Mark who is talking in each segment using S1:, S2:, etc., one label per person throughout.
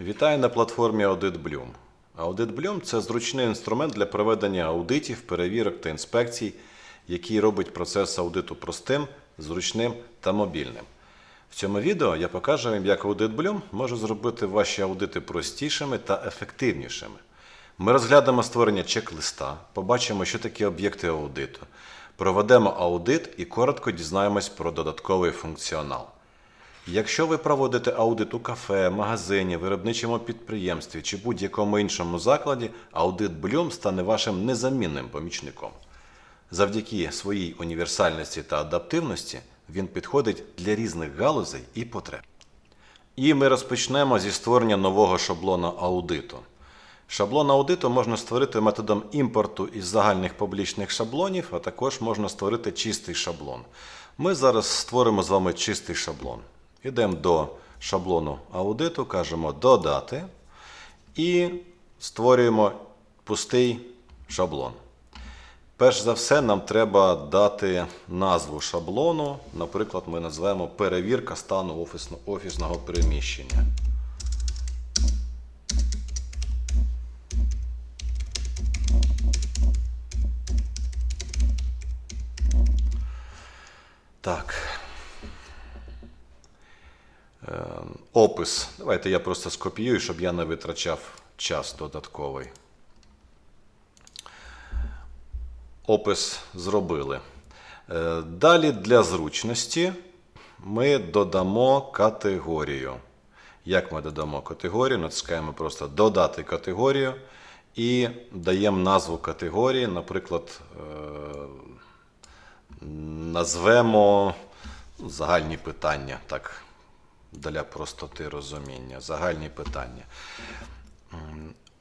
S1: Вітаю на платформі Audit Bloom. Audit Bloom – це зручний інструмент для проведення аудитів, перевірок та інспекцій, який робить процес аудиту простим, зручним та мобільним. В цьому відео я покажу вам, як Audit Bloom може зробити ваші аудити простішими та ефективнішими. Ми розглянемо створення чек-листа, побачимо, що таке об'єкти аудиту, проведемо аудит і коротко дізнаємось про додатковий функціонал. Якщо ви проводите аудит у кафе, магазині, виробничому підприємстві чи будь-якому іншому закладі, аудит Bloom стане вашим незамінним помічником. Завдяки своїй універсальності та адаптивності він підходить для різних галузей і потреб. І ми розпочнемо зі створення нового шаблону аудиту. Шаблон аудиту можна створити методом імпорту із загальних публічних шаблонів, а також можна створити чистий шаблон. Ми зараз створимо з вами чистий шаблон. Йдемо до шаблону аудиту, кажемо додати і створюємо пустий шаблон. Перш за все, нам треба дати назву шаблону. Наприклад, ми назвемо перевірка стану офісно- офісного приміщення. Так. Е, Опис. Давайте я просто скопіюю, щоб я не витрачав час додатковий. Опис зробили. Е, Далі для зручності ми додамо категорію. Як ми додамо категорію? Натискаємо просто додати категорію і даємо назву категорії. Наприклад, е, назвемо загальні питання, так, для простоти розуміння. Загальні питання.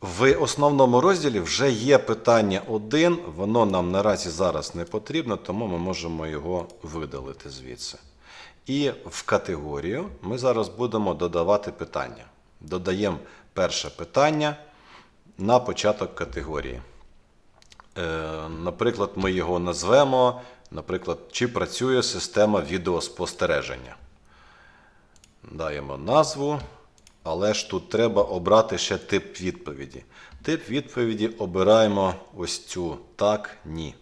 S1: В основному розділі вже є питання 1, воно нам наразі зараз не потрібно, тому ми можемо його видалити звідси. І в категорію ми зараз будемо додавати питання. Додаємо перше питання на початок категорії. Е, Наприклад, ми його назвемо, наприклад, чи працює система відеоспостереження. Даємо назву, але ж тут треба обрати ще тип відповіді. Тип відповіді обираємо ось цю так, ні.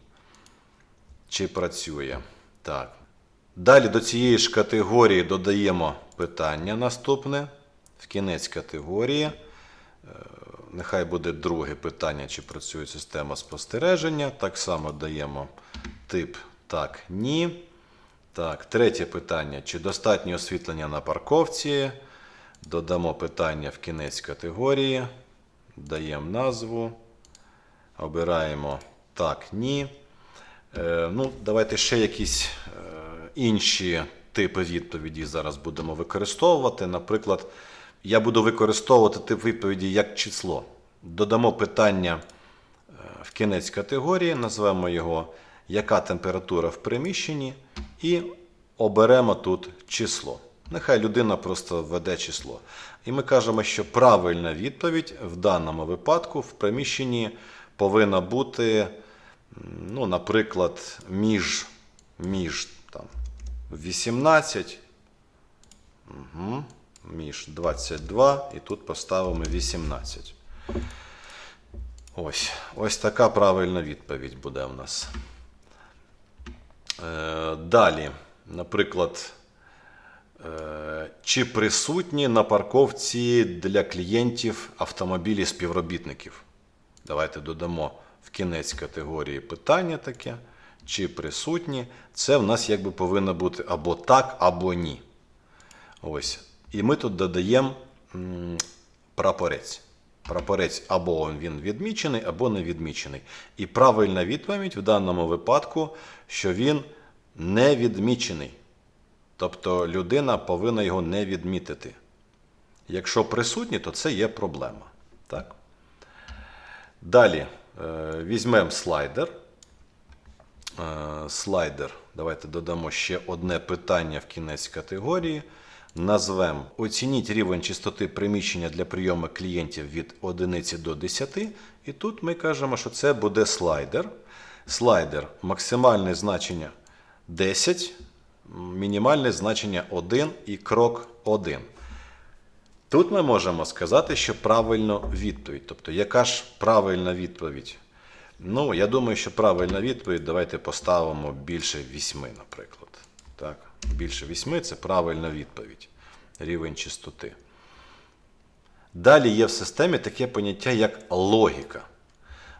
S1: Чи працює. Так. Далі до цієї ж категорії додаємо питання наступне. В кінець категорії. Нехай буде друге питання, чи працює система спостереження. Так само даємо тип так, ні. Так, третє питання: чи достатньо освітлення на парковці? Додамо питання в кінець категорії. Даємо назву. Обираємо так, ні. Е, ну, давайте ще якісь е, інші типи відповіді зараз будемо використовувати. Наприклад, я буду використовувати тип відповіді як число. Додамо питання е, в кінець категорії, назвемо його яка температура в приміщенні, і оберемо тут число. Нехай людина просто введе число. І ми кажемо, що правильна відповідь в даному випадку в приміщенні повинна бути, ну, наприклад, між, між там, 18 Угу. Між 22 і тут поставимо 18. Ось, ось така правильна відповідь буде в нас. Е, далі, наприклад, е, чи присутні на парковці для клієнтів автомобілі співробітників? Давайте додамо в кінець категорії питання таке. Чи присутні? Це в нас якби повинно бути або так, або ні. Ось. І ми тут додаємо прапорець. Прапорець або він відмічений, або не відмічений. І правильна відповідь в даному випадку, що він не відмічений. Тобто людина повинна його не відмітити. Якщо присутній, то це є проблема. Так? Далі е, візьмемо слайдер. Е, слайдер. Давайте додамо ще одне питання в кінець категорії. Назвемо Оцініть рівень чистоти приміщення для прийому клієнтів від 1 до 10. І тут ми кажемо, що це буде слайдер. Слайдер максимальне значення 10, мінімальне значення 1 і крок 1. Тут ми можемо сказати, що правильно відповідь. Тобто, яка ж правильна відповідь? Ну, я думаю, що правильна відповідь давайте поставимо більше вісьми, наприклад. Так? Більше вісьми це правильна відповідь. Рівень чистоти. Далі є в системі таке поняття, як логіка.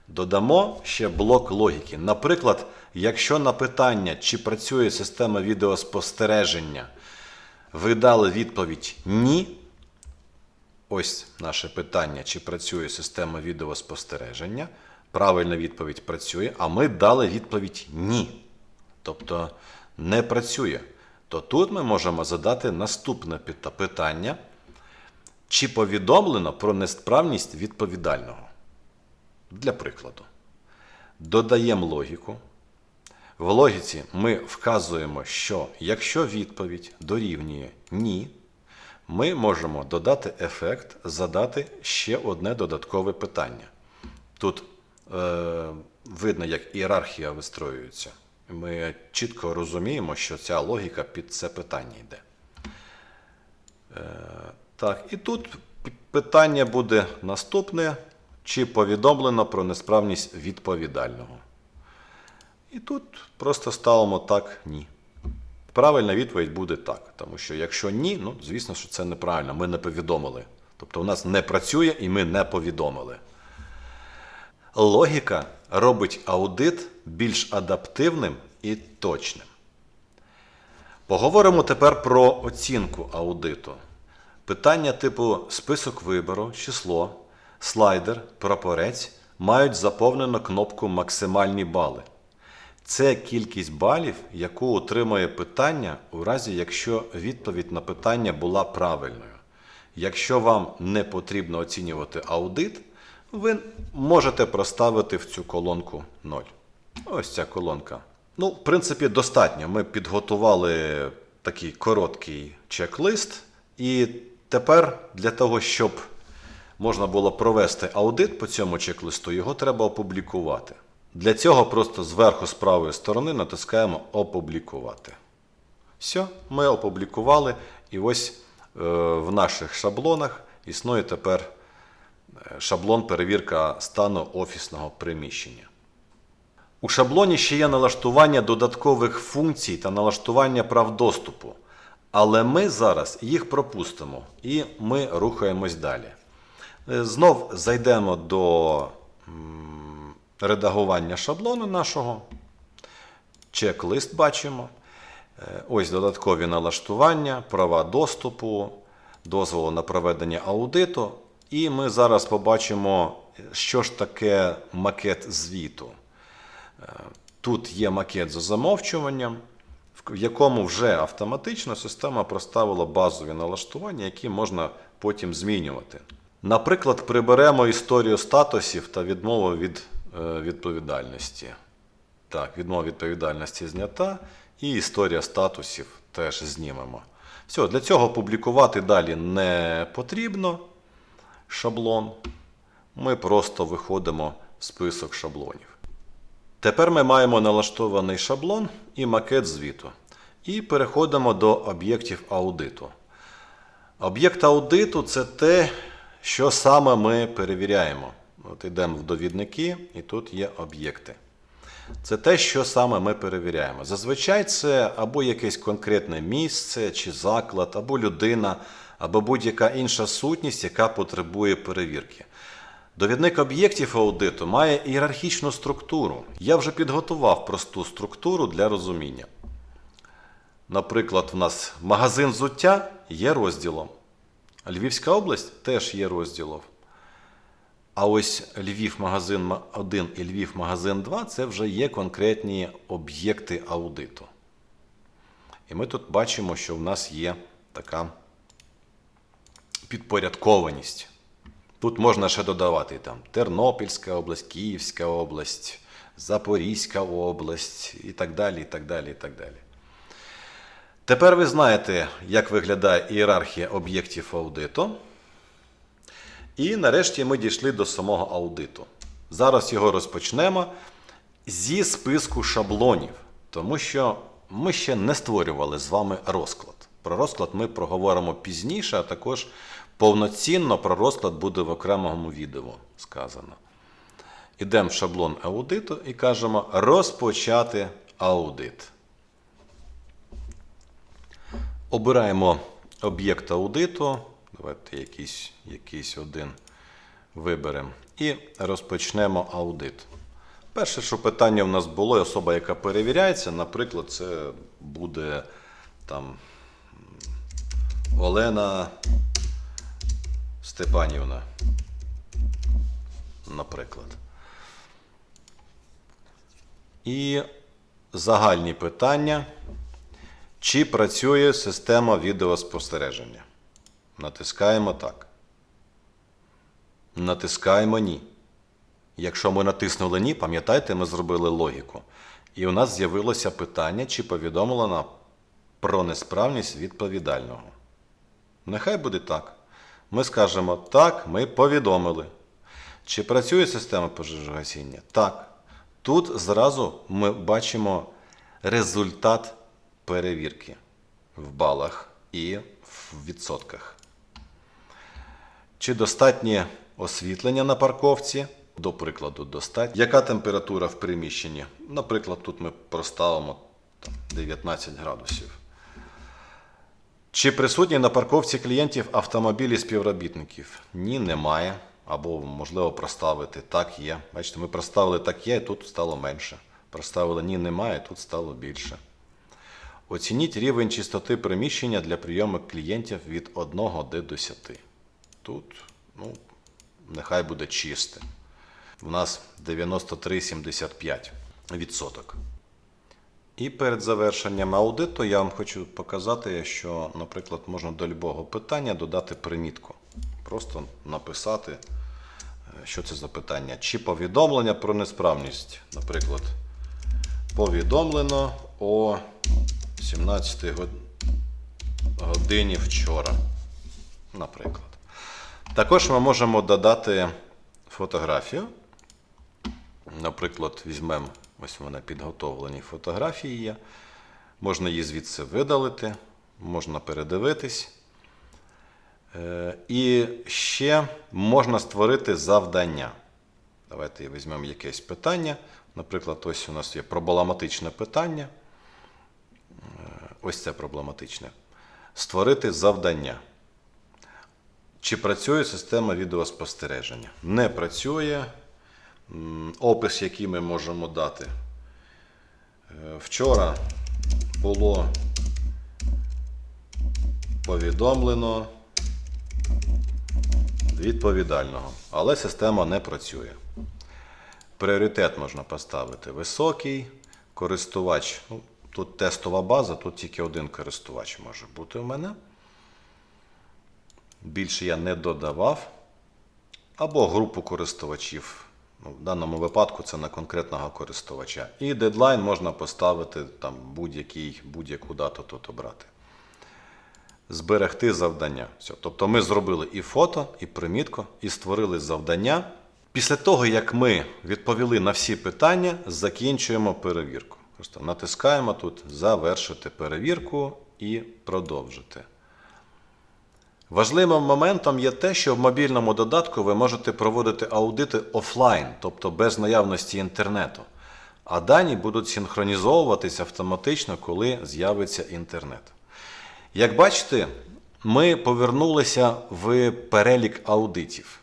S1: Додамо ще блок логіки. Наприклад, якщо на питання, чи працює система відеоспостереження, ви дали відповідь ні. Ось наше питання, чи працює система відеоспостереження. Правильна відповідь працює, а ми дали відповідь ні. Тобто не працює. То тут ми можемо задати наступне питання, чи повідомлено про несправність відповідального. Для прикладу, додаємо логіку. В логіці ми вказуємо, що якщо відповідь дорівнює ні, ми можемо додати ефект, задати ще одне додаткове питання. Тут е, видно, як ієрархія вистроюється. Ми чітко розуміємо, що ця логіка під це питання йде. Е, так, і тут питання буде наступне: чи повідомлено про несправність відповідального? І тут просто ставимо так ні. Правильна відповідь буде так. Тому що якщо ні, ну звісно, що це неправильно. Ми не повідомили. Тобто у нас не працює і ми не повідомили. Логіка робить аудит більш адаптивним і точним. Поговоримо тепер про оцінку аудиту. Питання типу список вибору, число, слайдер, прапорець мають заповнено кнопку Максимальні бали. Це кількість балів, яку отримує питання у разі, якщо відповідь на питання була правильною. Якщо вам не потрібно оцінювати аудит, ви можете проставити в цю колонку 0. Ось ця колонка. Ну, в принципі, достатньо. Ми підготували такий короткий чек-лист. І тепер для того, щоб можна було провести аудит по цьому чек-листу, його треба опублікувати. Для цього просто зверху з правої сторони натискаємо Опублікувати. Все, ми опублікували, і ось е, в наших шаблонах існує тепер е, шаблон перевірка стану офісного приміщення. У шаблоні ще є налаштування додаткових функцій та налаштування прав доступу. Але ми зараз їх пропустимо і ми рухаємось далі. Е, Знов зайдемо до редагування шаблону нашого. Чек-лист бачимо. Е, Ось додаткові налаштування, права доступу, дозволу на проведення аудиту. І ми зараз побачимо, що ж таке макет звіту. Тут є макет за замовчуванням, в якому вже автоматично система проставила базові налаштування, які можна потім змінювати. Наприклад, приберемо історію статусів та відмову від е, відповідальності. Так, відмова відповідальності знята, і історія статусів теж знімемо. Все, для цього публікувати далі не потрібно шаблон. Ми просто виходимо в список шаблонів. Тепер ми маємо налаштований шаблон і макет звіту. І переходимо до об'єктів аудиту. Об'єкт аудиту це те, що саме ми перевіряємо. От йдемо в довідники, і тут є об'єкти. Це те, що саме ми перевіряємо. Зазвичай це або якесь конкретне місце чи заклад, або людина, або будь-яка інша сутність, яка потребує перевірки. Довідник об'єктів аудиту має ієрархічну структуру. Я вже підготував просту структуру для розуміння. Наприклад, в нас магазин взуття є розділом. Львівська область теж є розділом. А ось Львів магазин 1 і Львів магазин 2 це вже є конкретні об'єкти аудиту. І ми тут бачимо, що в нас є така підпорядкованість. Тут можна ще додавати там Тернопільська область, Київська область, Запорізька область і так далі. і так далі, і так далі. Тепер ви знаєте, як виглядає ієрархія об'єктів аудиту. І нарешті ми дійшли до самого аудиту. Зараз його розпочнемо зі списку шаблонів, тому що ми ще не створювали з вами розклад. Про розклад ми проговоримо пізніше, а також Повноцінно про розклад буде в окремому відео сказано. Ідемо в шаблон аудиту і кажемо розпочати аудит. Обираємо об'єкт аудиту. Давайте якийсь, якийсь один виберемо. І розпочнемо аудит. Перше, що питання в нас було, особа, яка перевіряється, наприклад, це буде там Олена Степанівна. Наприклад. І загальні питання. Чи працює система відеоспостереження? Натискаємо так. Натискаємо ні. Якщо ми натиснули ні, пам'ятайте, ми зробили логіку. І у нас з'явилося питання, чи повідомлено про несправність відповідального. Нехай буде так. Ми скажемо так, ми повідомили. Чи працює система пожежогасіння? Так. Тут зразу ми бачимо результат перевірки в балах і в відсотках. Чи достатнє освітлення на парковці? До прикладу, достатньо. Яка температура в приміщенні? Наприклад, тут ми проставимо 19 градусів. Чи присутні на парковці клієнтів автомобілі співробітників? Ні, немає. Або, можливо, проставити так є. Бачите, ми проставили так є, і тут стало менше. Проставили ні, немає, тут стало більше. Оцініть рівень чистоти приміщення для прийому клієнтів від 1 до 10. Тут, ну, нехай буде чисте. У нас 93,75 відсоток. І перед завершенням аудиту я вам хочу показати, що, наприклад, можна до любого питання додати примітку. Просто написати, е, що це за питання. Чи повідомлення про несправність. Наприклад, повідомлено о 17 год- годині вчора. Наприклад. Також ми можемо додати фотографію. Наприклад, візьмемо, ось вона підготовлені фотографії є. Можна її звідси видалити, можна передивитись. Е, І ще можна створити завдання. Давайте візьмемо якесь питання. Наприклад, ось у нас є проблематичне питання. Е, Ось це проблематичне. Створити завдання. Чи працює система відеоспостереження? Не працює. Опис, який ми можемо дати. Е, Вчора було повідомлено відповідального, але система не працює. Пріоритет можна поставити високий, користувач. Ну, тут тестова база, тут тільки один користувач може бути у мене. Більше я не додавав. Або групу користувачів. Ну, в даному випадку це на конкретного користувача. І дедлайн можна поставити там будь-який, будь-яку дату тут обрати. Зберегти завдання. Все. Тобто ми зробили і фото, і примітку, і створили завдання. Після того, як ми відповіли на всі питання, закінчуємо перевірку. Просто натискаємо тут Завершити перевірку і продовжити. Важливим моментом є те, що в мобільному додатку ви можете проводити аудити офлайн, тобто без наявності інтернету. А дані будуть синхронізовуватися автоматично, коли з'явиться інтернет. Як бачите, ми повернулися в перелік аудитів.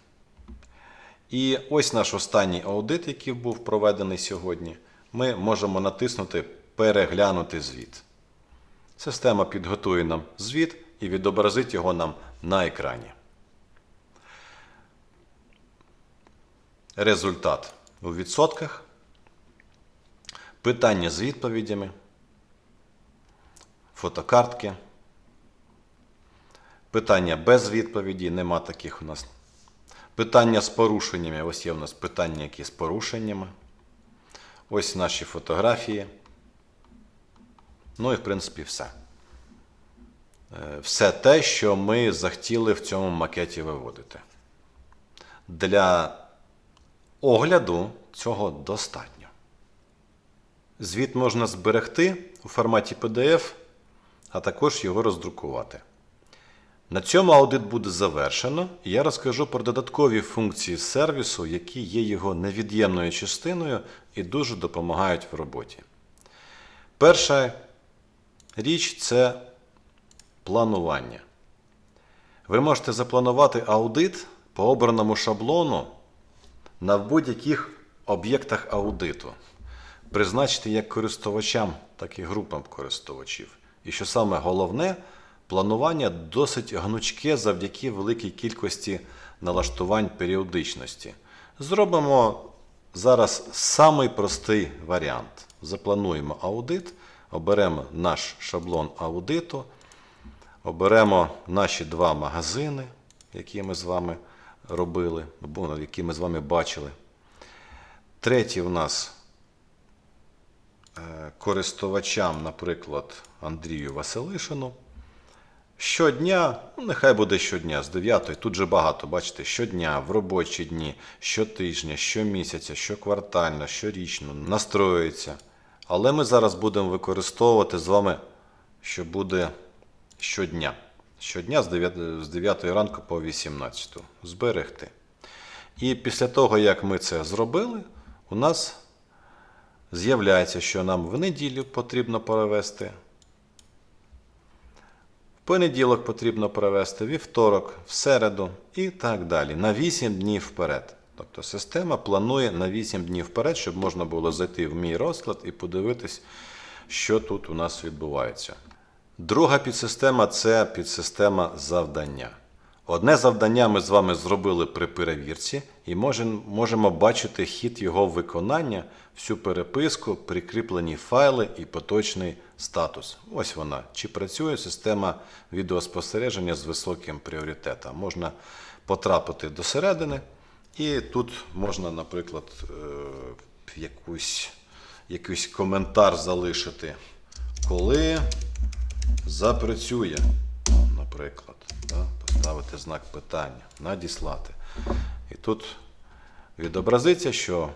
S1: І ось наш останній аудит, який був проведений сьогодні, ми можемо натиснути Переглянути звіт. Система підготує нам звіт і відобразить його нам на екрані. Результат у відсотках. Питання з відповідями. Фотокартки. Питання без відповіді, нема таких у нас. Питання з порушеннями. Ось є у нас питання, які з порушеннями. Ось наші фотографії. Ну і в принципі все. Е, Все те, що ми захотіли в цьому макеті виводити. Для огляду цього достатньо. Звіт можна зберегти у форматі PDF, а також його роздрукувати. На цьому аудит буде завершено, і я розкажу про додаткові функції сервісу, які є його невід'ємною частиною і дуже допомагають в роботі. Перша річ це планування. Ви можете запланувати аудит по обраному шаблону на будь-яких об'єктах аудиту, призначити як користувачам, так і групам користувачів. І що саме головне, планування досить гнучке завдяки великій кількості налаштувань періодичності. Зробимо зараз самий простий варіант. Заплануємо аудит, оберемо наш шаблон аудиту. Оберемо наші два магазини, які ми з вами робили, або які ми з вами бачили. Третій у нас е, користувачам, наприклад, Андрію Василишину. Щодня, ну нехай буде щодня, з 9, тут же багато, бачите, щодня, в робочі дні, щотижня, щомісяця, щоквартально, щорічно настроюється. Але ми зараз будемо використовувати з вами, що буде щодня. Щодня з 9, з 9 ранку по 18. Зберегти. І після того, як ми це зробили, у нас з'являється, що нам в неділю потрібно перевести. В понеділок потрібно перевести, вівторок, в середу і так далі. На 8 днів вперед. Тобто система планує на 8 днів вперед, щоб можна було зайти в мій розклад і подивитись, що тут у нас відбувається. Друга підсистема це підсистема завдання. Одне завдання ми з вами зробили при перевірці і можемо бачити хід його виконання, всю переписку, прикріплені файли і поточний статус. Ось вона. Чи працює система відеоспостереження з високим пріоритетом. Можна потрапити до середини, і тут можна, наприклад, е, якусь, якийсь коментар залишити. Коли запрацює, наприклад, да, поставити знак питання, надіслати. І тут відобразиться, що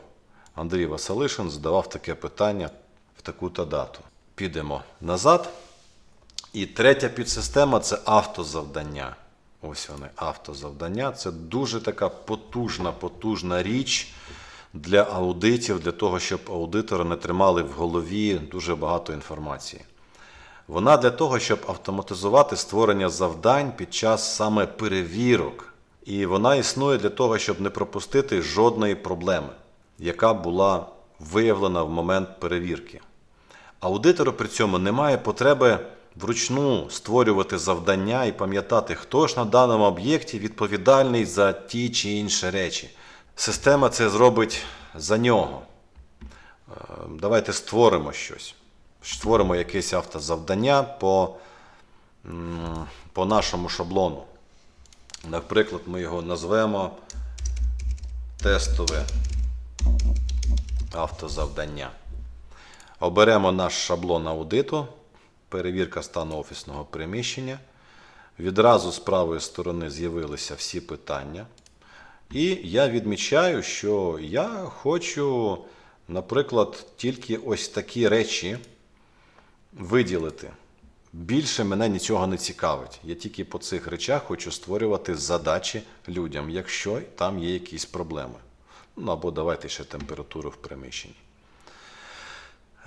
S1: Андрій Василишин задавав таке питання в таку-то дату. Підемо назад. І третя підсистема це автозавдання. Ось вони, автозавдання. Це дуже така потужна, потужна річ для аудитів, для того, щоб аудитори не тримали в голові дуже багато інформації. Вона для того, щоб автоматизувати створення завдань під час саме перевірок. І вона існує для того, щоб не пропустити жодної проблеми, яка була виявлена в момент перевірки. Аудитору при цьому немає потреби вручну створювати завдання і пам'ятати, хто ж на даному об'єкті відповідальний за ті чи інші речі. Система це зробить за нього. Е, Давайте створимо щось. Створимо якесь автозавдання по, по нашому шаблону. Наприклад, ми його назвемо тестове автозавдання. Оберемо наш шаблон аудиту, перевірка стану офісного приміщення. Відразу з правої сторони з'явилися всі питання. І я відмічаю, що я хочу, наприклад, тільки ось такі речі виділити. Більше мене нічого не цікавить. Я тільки по цих речах хочу створювати задачі людям, якщо там є якісь проблеми. Ну або давайте ще температуру в приміщенні.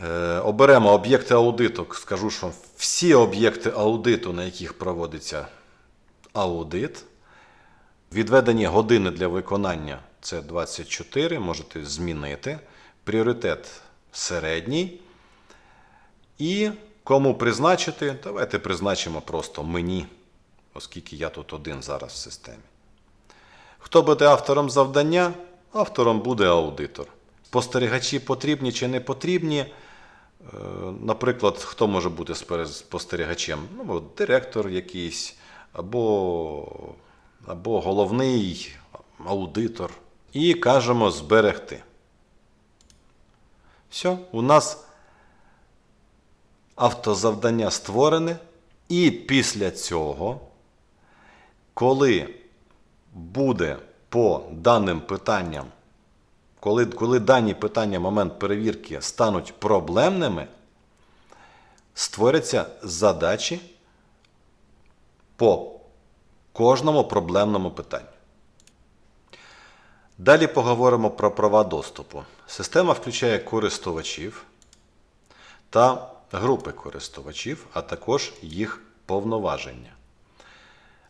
S1: Е, Оберемо об'єкти аудиту. Скажу, що всі об'єкти аудиту, на яких проводиться аудит, відведені години для виконання це 24, можете змінити. Пріоритет середній. І кому призначити, давайте призначимо просто мені, оскільки я тут один зараз в системі. Хто буде автором завдання? Автором буде аудитор. Спостерігачі потрібні чи не потрібні. Е, Наприклад, хто може бути спостерігачем? Ну, директор якийсь, або, або головний аудитор. І кажемо зберегти. Все, у нас автозавдання створене, і після цього, коли буде по даним питанням, коли, коли дані питання момент перевірки стануть проблемними, створяться задачі по кожному проблемному питанню. Далі поговоримо про права доступу. Система включає користувачів та групи користувачів, а також їх повноваження.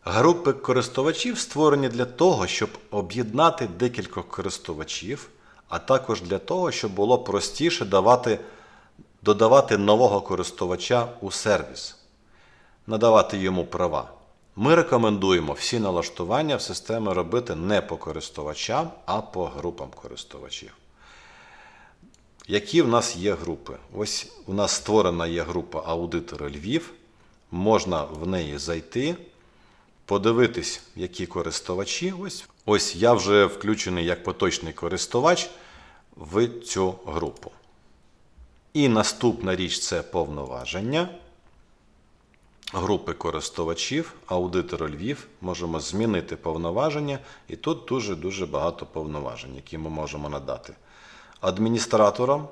S1: Групи користувачів створені для того, щоб об'єднати декількох користувачів, а також для того, щоб було простіше давати, додавати нового користувача у сервіс, надавати йому права. Ми рекомендуємо всі налаштування в системі робити не по користувачам, а по групам користувачів. Які в нас є групи? Ось у нас створена є група аудитори Львів. Можна в неї зайти, подивитись, які користувачі. Ось, ось я вже включений як поточний користувач в цю групу. І наступна річ це повноваження групи користувачів, аудитор Львів, можемо змінити повноваження, і тут дуже-дуже багато повноважень, які ми можемо надати. Адміністраторам,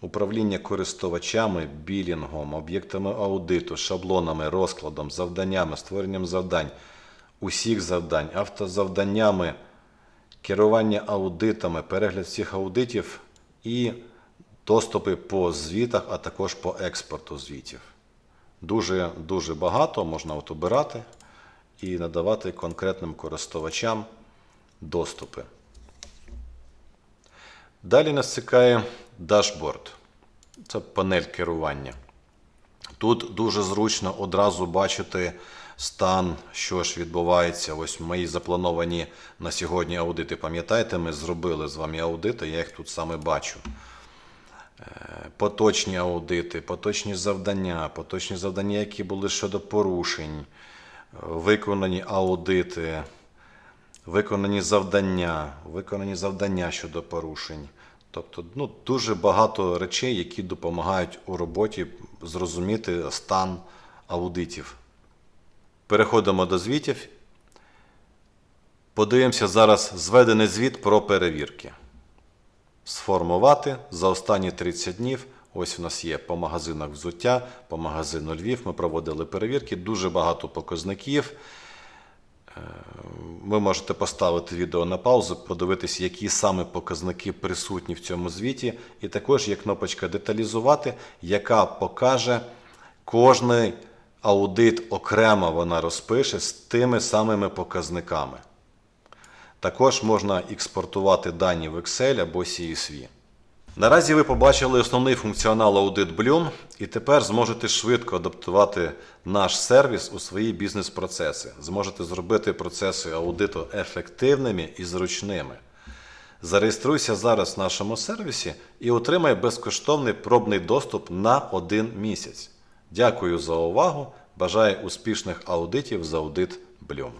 S1: управління користувачами, білінгом, об'єктами аудиту, шаблонами, розкладом, завданнями, створенням завдань, усіх завдань, автозавданнями, керування аудитами, перегляд всіх аудитів і доступи по звітах, а також по експорту звітів. Дуже дуже багато можна от обирати і надавати конкретним користувачам доступи. Далі нас цікає дашборд. Це панель керування. Тут дуже зручно одразу бачити стан, що ж відбувається. Ось мої заплановані на сьогодні аудити. Пам'ятаєте, ми зробили з вами аудити, я їх тут саме бачу поточні аудити, поточні завдання, поточні завдання, які були щодо порушень, виконані аудити, виконані завдання, виконані завдання щодо порушень. Тобто ну, дуже багато речей, які допомагають у роботі зрозуміти стан аудитів. Переходимо до звітів. Подивимося зараз зведений звіт про перевірки сформувати за останні 30 днів. Ось у нас є по магазинах взуття, по магазину Львів. Ми проводили перевірки, дуже багато показників. Ви можете поставити відео на паузу, подивитися, які саме показники присутні в цьому звіті. І також є кнопочка деталізувати, яка покаже кожний аудит окремо вона розпише з тими самими показниками. Також можна експортувати дані в Excel або CSV. Наразі ви побачили основний функціонал Audit Bloom і тепер зможете швидко адаптувати наш сервіс у свої бізнес-процеси. Зможете зробити процеси аудиту ефективними і зручними. Зареєструйся зараз в нашому сервісі і отримай безкоштовний пробний доступ на один місяць. Дякую за увагу. Бажаю успішних аудитів з Audit Bloom.